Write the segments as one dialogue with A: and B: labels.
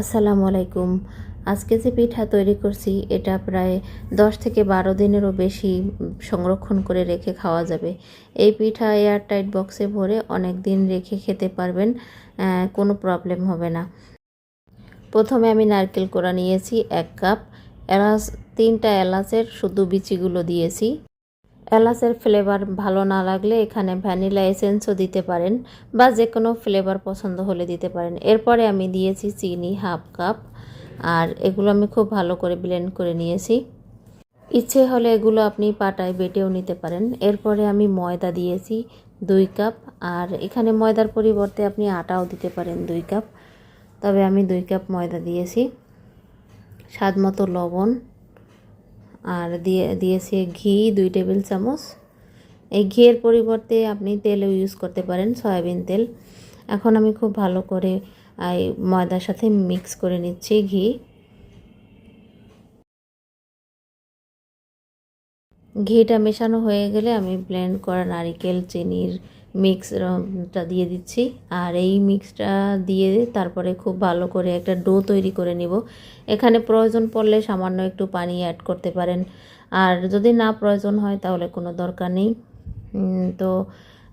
A: আসসালামু আলাইকুম। আজকে যে পিঠা তৈরি করছি, এটা প্রায় দশ থেকে বারো দিনেরও বেশি সংরক্ষণ করে রেখে খাওয়া যাবে। এই পিঠা এয়ার টাইট বক্সে ভরে অনেক দিন রেখে খেতে পারবেন কোনো প্রবলেম হবে না। প্রথমে আমি নারকেল কোড়া নিয়েছি এক কাপ, এলাচ, তিনটা এলাচের শুধু বিচিগুলো দিয়েছি। এলাচের ফ্লেভার ভালো না লাগলে এখানে ভ্যানিলা এসেন্সও দিতে পারেন বা যে কোনো ফ্লেভার পছন্দ হলে দিতে পারেন। এরপরে আমি দিয়েছি চিনি হাফ কাপ আর এগুলো আমি খুব ভালো করে ব্লেন্ড করে নিয়েছি। ইচ্ছে হলে এগুলো আপনি পাটায় বেটেও নিতে পারেন। এরপরে আমি ময়দা দিয়েছি দুই কাপ আর এখানে ময়দার পরিবর্তে আপনি আটাও দিতে পারেন দুই কাপ তবে আমি দুই কাপ ময়দা দিয়েছি। স্বাদ মতো লবণ আর দিয়ে, দিয়েছি ঘি, দুই টেবিল চামচ। এই ঘিয়ের পরিবর্তে আপনি তেলও ইউজ করতে পারেন, সয়াবিন তেল। এখন আমি খুব ভালো করে ময়দার সাথে মিক্স করে নিচ্ছি ঘি। ঘিটা মেশানো হয়ে গেলে আমি ব্লেন্ড করা নারিকেল, চিনির মিক্সটা দিয়ে দিচ্ছি। আর এই মিক্সটা দিয়ে তারপরে খুব ভালো করে একটা ডো তৈরি করে নিব। এখানে প্রয়োজন পড়লে সামান্য একটু পানি অ্যাড করতে পারেন। আর যদি না প্রয়োজন হয় তাহলে কোনো দরকার নেই। তো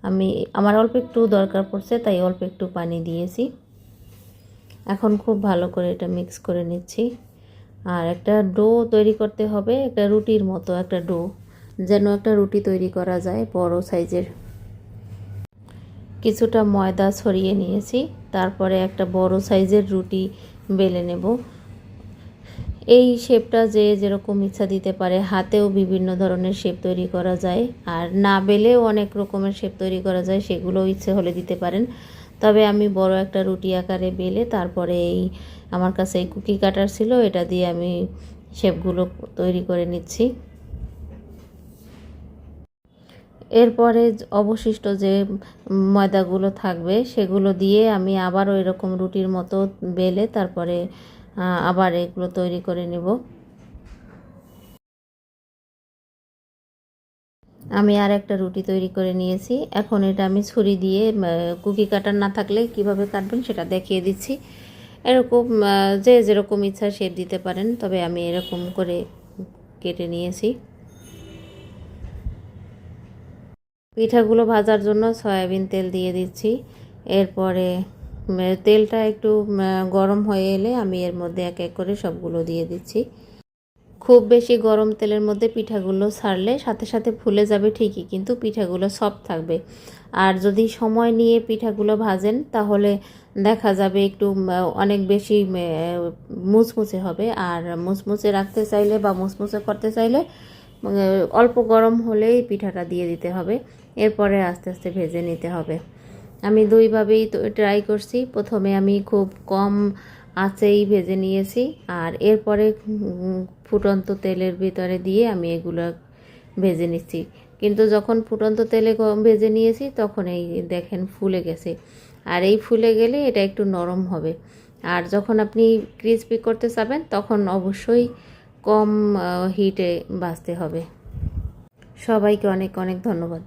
A: আমি, আমার অল্প একটু দরকার পড়ছে, তাই অল্প একটু পানি দিয়েছি। এখন খুব ভালো করে এটা মিক্স করে নিচ্ছি। আর একটা ডো তৈরি করতে হবে, একটা রুটির মতো একটা ডো যেন একটা রুটি তৈরি করা যায় বড় সাইজের। কিছুটা ময়দা ছড়িয়ে নিয়েছি, তারপরে একটা বড় সাইজের রুটি বেলে নেব। এই শেপটা যে যেরকম ইচ্ছা দিতে পারে, হাতেও বিভিন্ন ধরনের শেপ তৈরি করা যায়, আর না বেলেও অনেক রকমের শেপ তৈরি করা যায়, সেগুলোও ইচ্ছে হলে দিতে পারেন। তবে আমি বড় একটা রুটি আকারে বেলে তারপরে এই আমার কাছে এই কুকি কাটার ছিল, এটা দিয়ে আমি শেপগুলো তৈরি করে নিচ্ছি। এরপরে অবশিষ্ট যে ময়দাগুলো থাকবে, সেগুলো দিয়ে আমি আবারও এরকম রুটির মতো বেলে তারপরে আবার এগুলো তৈরি করে নেব। আমি আর একটা রুটি তৈরি করে নিয়েছি। এখন এটা আমি ছুরি দিয়ে কুকি কাটার না থাকলে কীভাবে কাটবেন সেটা দেখিয়ে দিচ্ছি। এরকম যে যেরকম ইচ্ছা শেপ দিতে পারেন, তবে আমি এরকম করে কেটে নিয়েছি। পিঠাগুলো ভাজার জন্য সয়াবিন তেল দিয়ে দিচ্ছি। এরপরে তেলটা একটু গরম হয়ে এলে আমি এর মধ্যে এক এক করে সবগুলো দিয়ে দিচ্ছি। খুব বেশি গরম তেলের মধ্যে পিঠাগুলো ছাড়লে সাথে সাথে ফুলে যাবে ঠিকই, কিন্তু পিঠাগুলো সফট থাকবে। আর যদি সময় নিয়ে পিঠাগুলো ভাজেন, তাহলে দেখা যাবে একটু অনেক বেশি মুচমুচে হবে। আর মুচমুচে রাখতে চাইলে বা মুচমুচে করতে চাইলে অল্প গরম হলেই পিঠাটা দিয়ে দিতে হবে। এরপরে আস্তে আস্তে ভেজে নিতে হবে। আমি দুইভাবেই তো ট্রাই করছি। প্রথমে আমি খুব কম আঁচেই ভেজে নিয়েছি আর এরপরে ফুটন্ত তেলের ভিতরে দিয়ে আমি এগুলো ভেজে নিচ্ছি। কিন্তু যখন ফুটন্ত তেলে ভেজে নিয়েছি, তখন এই দেখেন ফুলে গেছে। আর এই ফুলে গেলে এটা একটু নরম হবে। আর যখন আপনি ক্রিসপি করতে চাবেন, তখন অবশ্যই কম হিটে ভাজতে হবে। সবাইকে অনেক অনেক ধন্যবাদ।